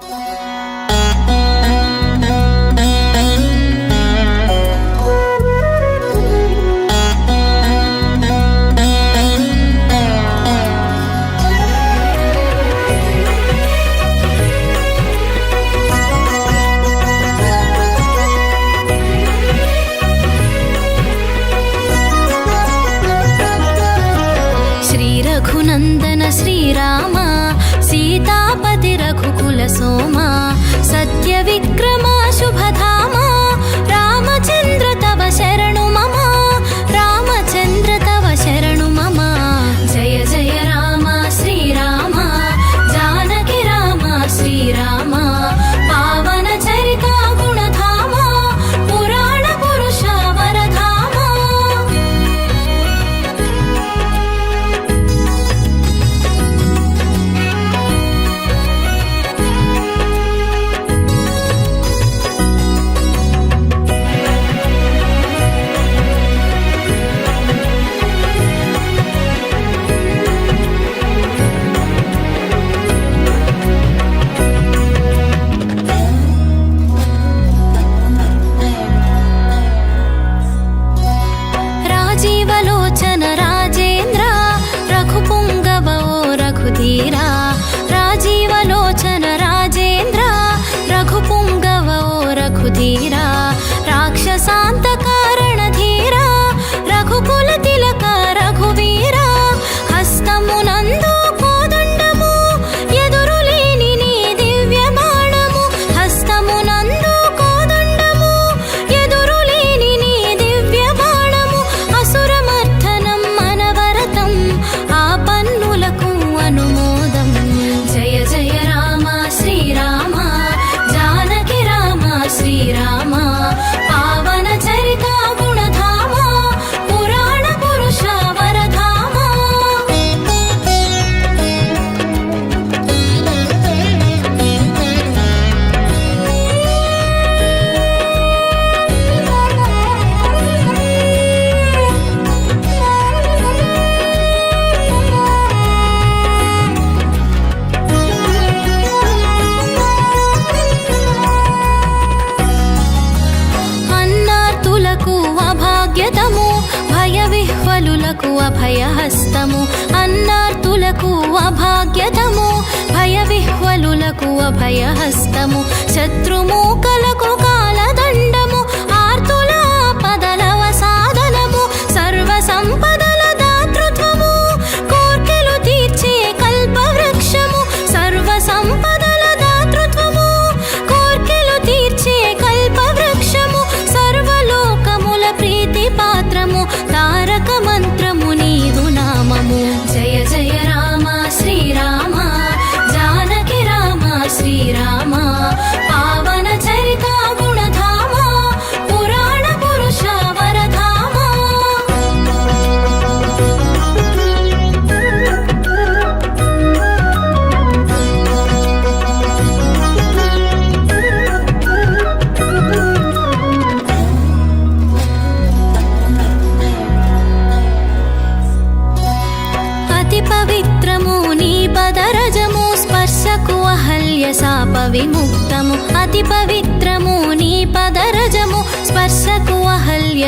Bye. భక్తులకు అభయహస్తము అన్నార్తులకు అభాగ్యతము భయ విహ్వలులకు అభయహస్తము శత్రుమూకలకు కాలదండము ఆర్తుల పదలవ సాధనము సర్వసంపద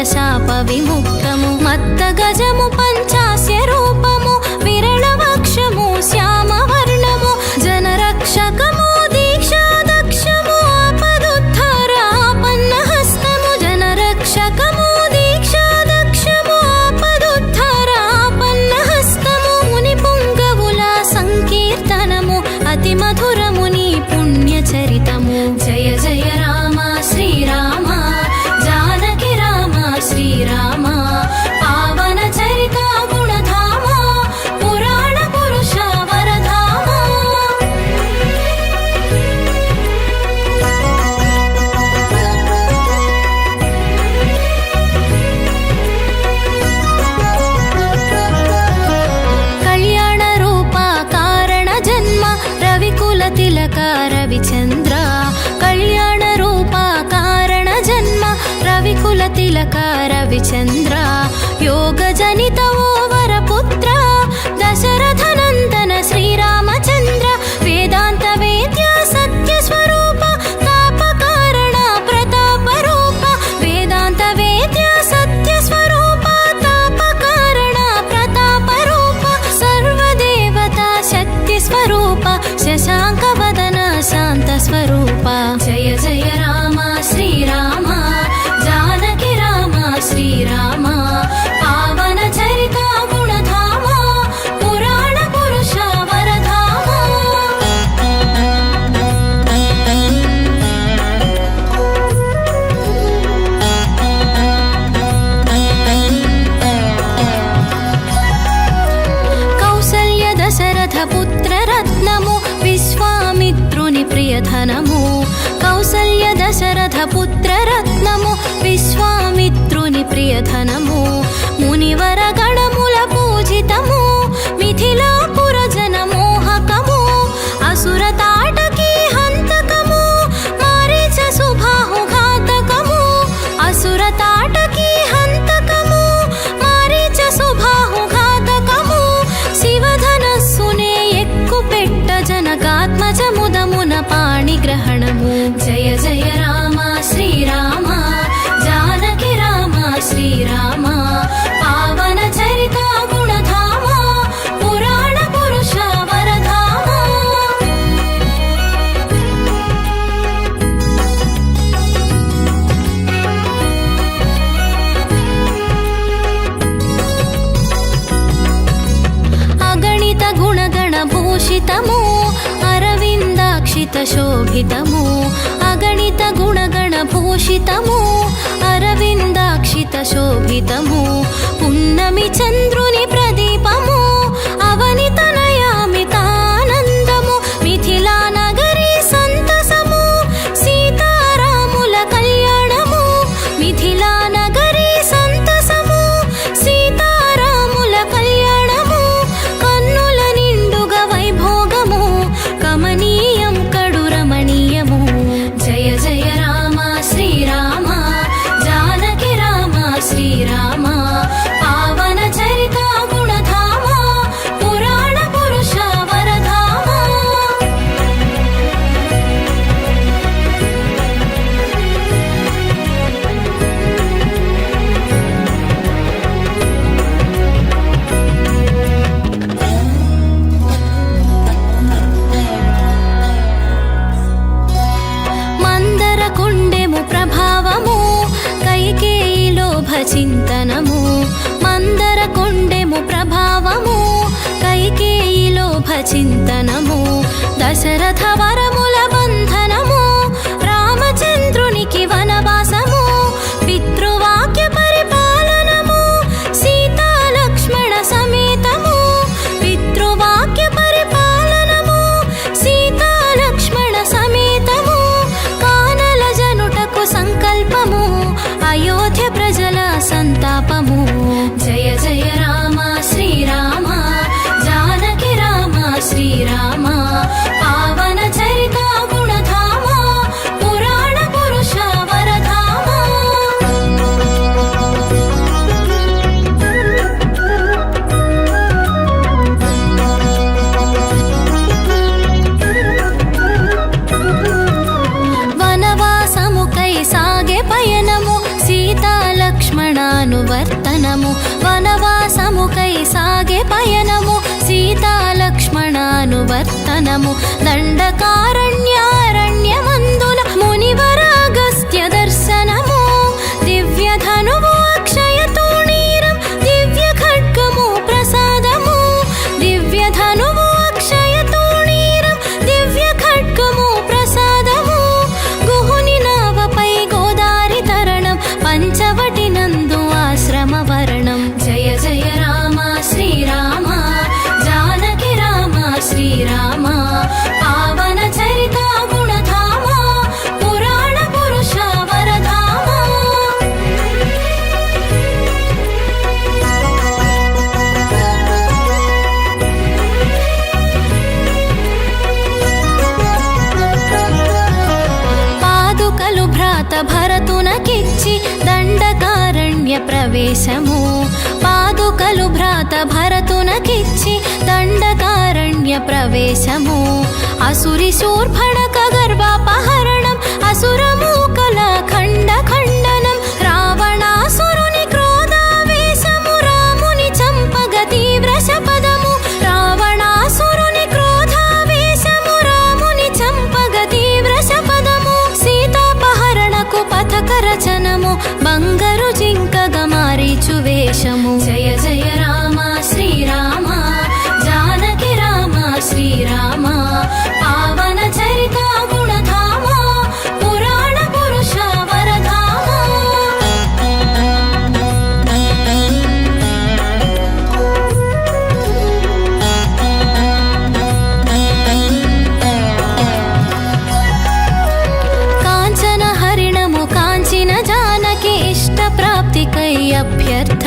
శాప విముక్తము మత్త గజము పంచ tend ధనము కౌసల్య దశరథ పుత్ర రత్నము విశ్వామిత్రుని ప్రియధనము మునివర గణముల పూజితము మిథిలా చింతనము మందర కొండెము ప్రభావము కైకేయి లోభ చింతనము దశరథ వరముల దండకార వేషము పాదుకలు భ్రాత భరతునకిచ్చి దండకారణ్య ప్రవేశము. అసురి శూర్భణక గర్వాపహరణం అసురము కళ ఖండ ఖండ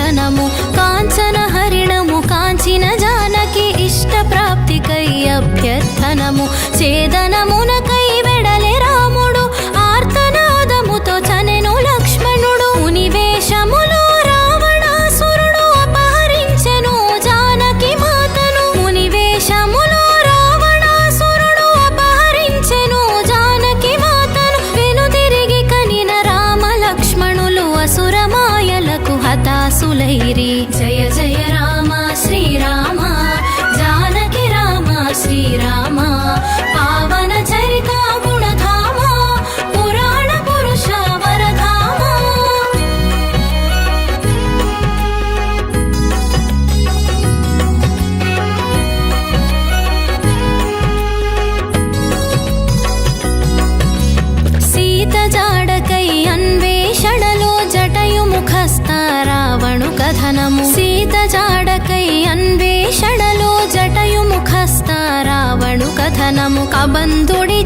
వనము కాంచన హరిణము కాంచిన జానకి ఇష్ట ప్రాప్తికై అభ్యర్థనము చేదనమునకై కబంధుడి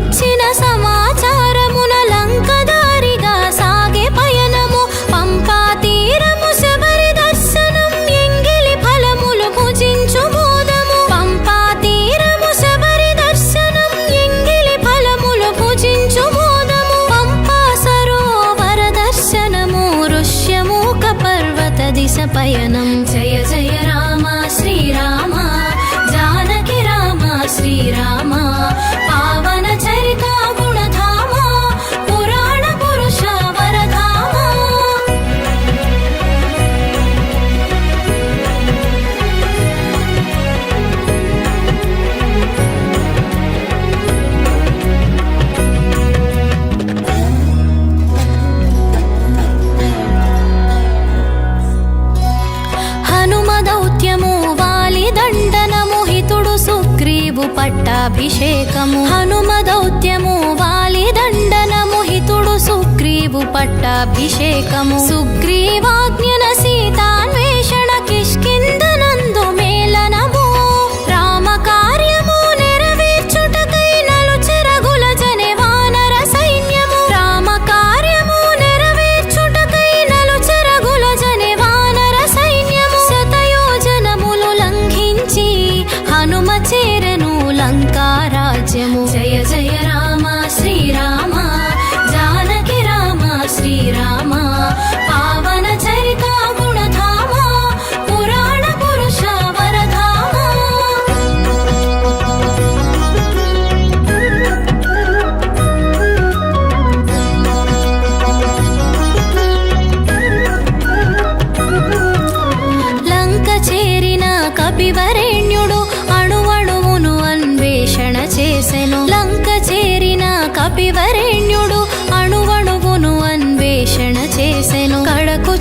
అభిషేకము. హనుమ దౌత్యము వాలి దండనము హితుడు సుగ్రీవు పట్టాభిషేకము. సుగ్రీవాజ్ఞన 자꾸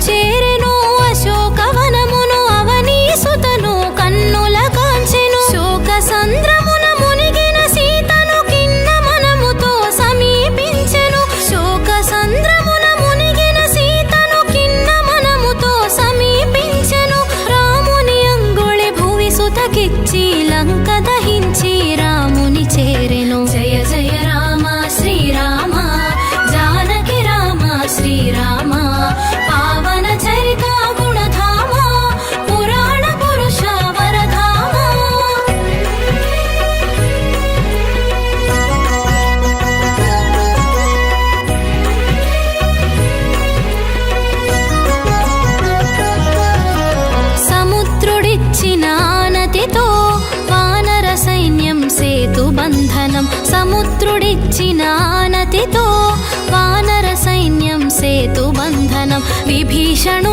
വീക്ഷണം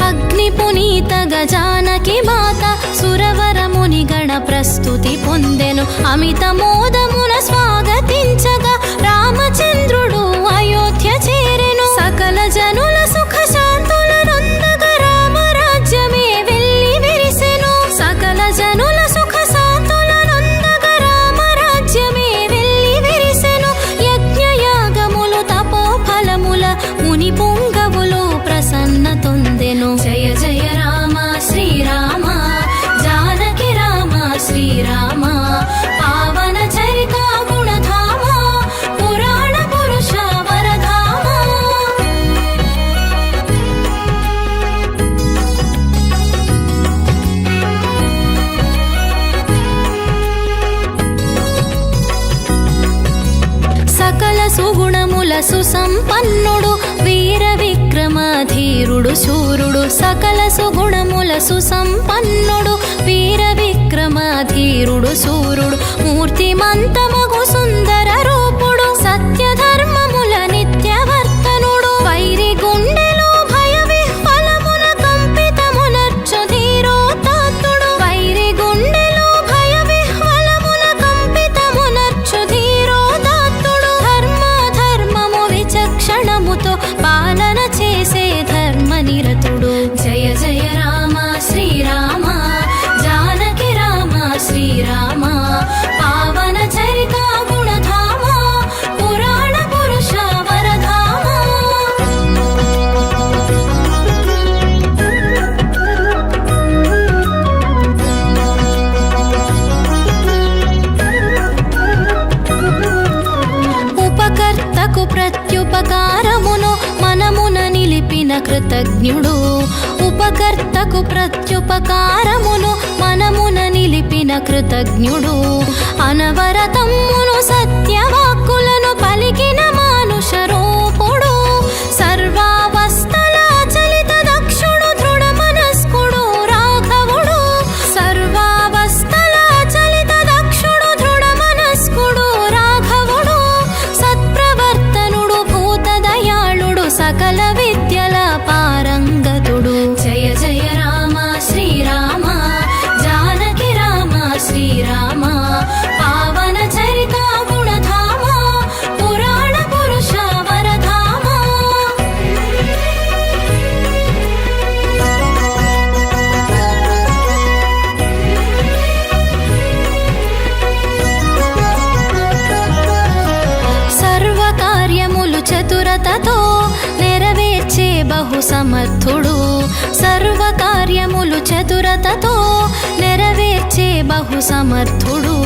అగ్ని పునీత గజానకి మాత సురవరముని గణ ప్రస్తుతి పొందెను. అమిత మోద సుసంపన్నుడు వీర విక్రమధీరుడు సూర్యుడు సకల సుగుణముల సుసంపన్నుడు వీర విక్రమధీరుడు సూర్యుడు మూర్తిమంతమగు సుందరరు ప్రత్యుపకారమును మనమున నిలిపిన కృతజ్ఞుడు. ఉపకర్తకు ప్రత్యుపకారమును మనమున నిలిపిన కృతజ్ఞుడు. అనవరతమ్మును సత్యవాక్కులను పలికిన మానుషరో. బహుసమర్థుడు.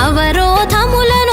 అవరోధములను